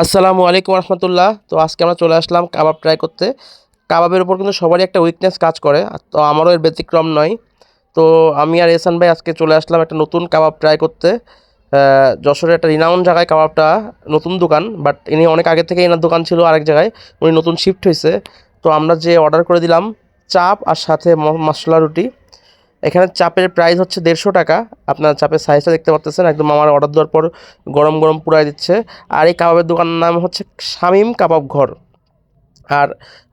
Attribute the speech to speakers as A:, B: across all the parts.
A: আসসালামু আলাইকুম রহমতুল্লাহ। তো আজকে আমরা চলে আসলাম কাবাব ট্রাই করতে। কাবাবের উপর কিন্তু সবারই একটা উইকনেস কাজ করে, তো আমারও এর ব্যতিক্রম নয়। তো আমি আর এসান ভাই আজকে চলে আসলাম একটা নতুন কাবাব ট্রাই করতে। যশোরের একটা রিনাউন জায়গায় কাবাবটা, নতুন দোকান বাট ইনি অনেক আগে থেকে এনার দোকান ছিল আরেক জায়গায়, উনি নতুন শিফট হয়েছে তো আমরা যে অর্ডার করে দিলাম, চাপ আর সাথে মশলা রুটি। এখানে চাপের প্রাইস হচ্ছে দেড়শো টাকা। আপনার চাপের সাইজটা দেখতে পাচ্ছেন একদম আমার অর্ডার দেওয়ার পর গরম গরম পুরাই দিচ্ছে। আর এই কাবাবের দোকানের নাম হচ্ছে শামিম কাবাব ঘর। আর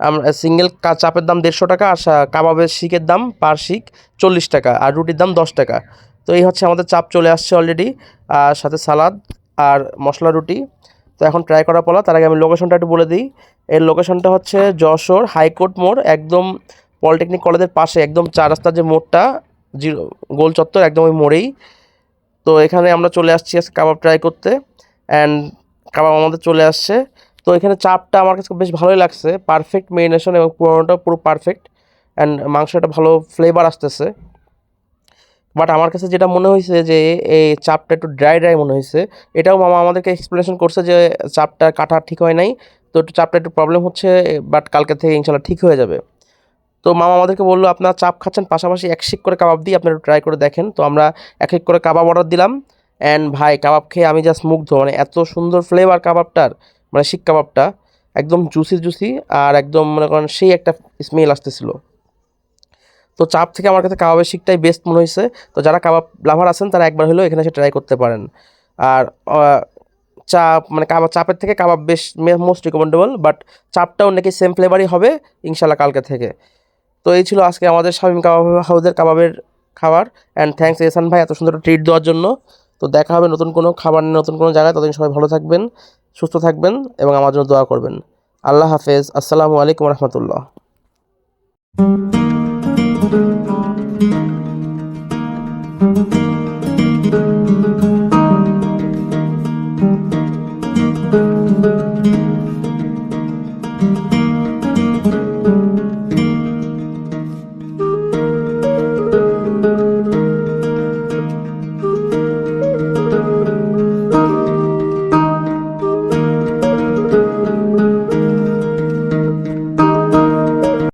A: আমরা সিঙ্গেল চাপের দাম দেড়শো টাকা, আর কাবাবের শিকের দাম পার শিক চল্লিশ টাকা, আর রুটির দাম দশ টাকা। তো এই হচ্ছে আমাদের চাপ চলে আসছে অলরেডি আর সাথে সালাদ আর মশলা রুটি। তো এখন ট্রাই করার পলা। তার আগে আমি লোকেশনটা একটু বলে দিই। এর লোকেশনটা হচ্ছে যশোর হাইকোর্ট মোড়। একদম পলিটেকনিক কলেজের পাশে একদম চার রাস্তার যে মোড়টা, জিরো, গোল চত্বর একদম ওই মোড়েই। তো এখানে আমরা চলে আসছি আজকে কাবাব ট্রাই করতে অ্যান্ড কাবাব আমাদের চলে আসছে। তো এখানে চাপটা আমার কাছে বেশ ভালোই লাগছে। পারফেক্ট মেরিনেশন এবং পুরোনোটা পুরো পারফেক্ট অ্যান্ড মাংসটা ভালো ফ্লেভার আসতেছে। বাট আমার কাছে যেটা মনে হয়েছে যে এই চাপটা একটু ড্রাই ড্রাই মনে হয়েছে, এটাও মামা আমাদেরকে এক্সপ্লেনেশন করছে যে চাপটা কাটা ঠিক হয় নাই। তো একটু চাপটা একটু প্রবলেম হচ্ছে বাট কালকে থেকে ইনশাল্লাহ ঠিক হয়ে যাবে। তো মামা আমাদেরকে বলল, আপনার চাপ খাচ্ছেন, পাশাপাশি এক শিক করে কাবাব দিই আপনারা ট্রাই করে দেখেন। তো আমরা এক এক করে কাবাব অর্ডার দিলাম। অ্যান্ড ভাই, কাবাব খেয়ে আমি জাস্ট মুগ্ধ মানে এত সুন্দর ফ্লেভার কাবাবটার মানে শিক কাবাবটা, একদম জুসি জুসি আর একদম মনে করেন সেই একটা স্মেল আসতেছিল। তো চাপ থেকে আমার কাছে কাবাবের শিকটাই বেস্ট মনে হয়েছে তো যারা কাবাব লাভার আছেন, তারা একবার হলেও এখানে এসে ট্রাই করতে পারেন। আর চাপ মানে কাবাব, চাপের থেকে কাবাব বেশ মোস্ট রিকমেন্ডেবল বাট চাপটাও নাকি সেম ফ্লেভারই হবে ইনশাল্লাহ কালকে থেকে। তো এই ছিল আজকে আমাদের শামিম কাবাব হাউজের কাবাবের খাবার অ্যান্ড থ্যাংকস এসান ভাই এত সুন্দর ট্রিট দেওয়ার জন্য। তো দেখা হবে নতুন কোনো খাবার নিয়ে নতুন কোনো জায়গায়। ততদিন সবাই ভালো থাকবেন, সুস্থ থাকবেন এবং আমার জন্য দোয়া করবেন। আল্লাহ হাফেজ। আসসালামু আলাইকুম রহমতুল্লাহ। thank you